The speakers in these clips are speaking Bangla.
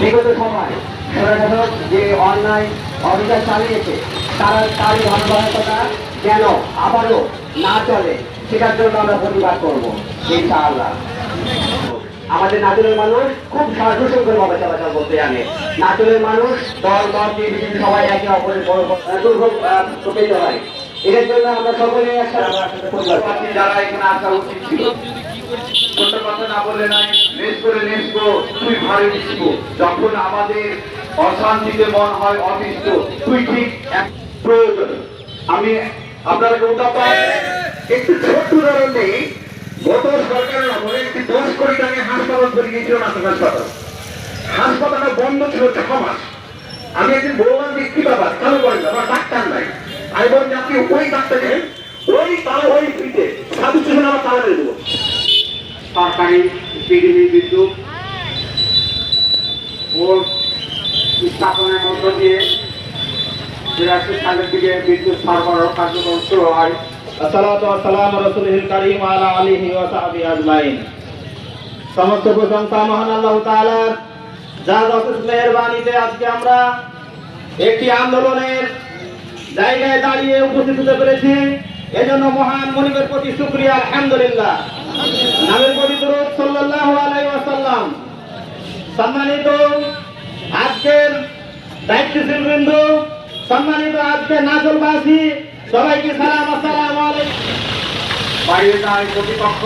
বিগত সময় সরকার যে অন্যায় অভিযান চালিয়েছে, তারা তারই ধারাবাহিকতা যেন আবারও না চলে, সেটার জন্য আমরা প্রতিবাদ করব, ইনশাআল্লাহ। আমাদের নাচলের মানুষ খুব সুশৃঙ্খল ভাবে চলাচল করতে জানে। নাচলের মানুষ দল দল নির্বিশেষে সবাই একে অপরের বড় পেতে হয়। এটার জন্য আমরা সকলে করি। যারা এখানে আসা উচিত ছিল না বলে নাই। নেস করে গো তুই ভারে দিচ্ছ যখন আমাদের অশান্তিতে মন হয়, অতিষ্ঠ, তুই ঠিক এক প্রয়োজন। আমি আপনাকে উদাপাত একটু ছোট্ট উদাহরণ নেই গত সরকারের আমলে একটি দশ কোটি টাকা হাসপাতাল করে গিয়েছিল নাটক হাসপাতাল। হাসপাতালটা বন্ধ ছিল ছ মাস। আমি একদিন বললাম যে কি ব্যাপার চালু করেন আমার ডাক্তার নাই। আমি বললাম যে আপনি ওই ডাক্তারকে ওই তালা ওই ফ্রিতে সাধু আমার তালা দেবো। সরকারি বিদ্যুৎ স্থাপনের মধ্য দিয়ে বিরাশি সালের দিকে বিদ্যুৎ সরবরাহ কার্যক্রম শুরু হয়। আজকে আমরা একটি আন্দোলনের দাঁড়িয়ে উপস্থিত হতে এজন্য মহান মনিবের প্রতি শুকরিয়া, আলহামদুলিল্লাহ। নামের প্রতি দরুদ সাল্লাল্লাহু সম্মানিত আজকের দায়িত্বশীল বিন্দু, সম্মানিত আজকে নাজলবাসী, সবাইকে সালাম, আসসালামু প্রতিপক্ষ।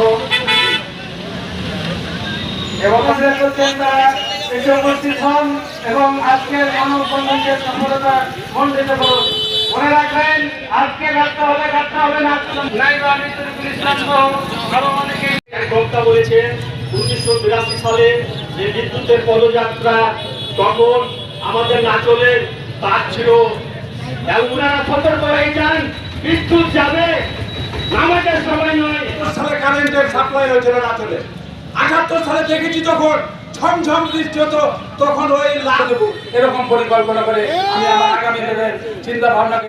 এবং আজকের মানববন্ধনকে সফলতা মণ্ডিত করুন মনে রাখবেন, আজকে ব্যর্থ হলে ব্যর্থ হবে না। বক্তা বলেছে উনিশশো বিরাশি সালে যে বিদ্যুতের পদযাত্রা তখন আমাদের নাচলের তার ছিল। ওনারা সতর্ক হয়ে যান, বিদ্যুৎ যাবে। আমাদের সময় নয়। সালে কারেন্টের সাপ্লাই হয়েছিল না চলে আটাত্তর সালে দেখেছি তখন ঝমঝম বৃষ্টি হতো, তখন ওই লাল এরকম পরিকল্পনা করে আমি আমার আগামী চিন্তা ভাবনা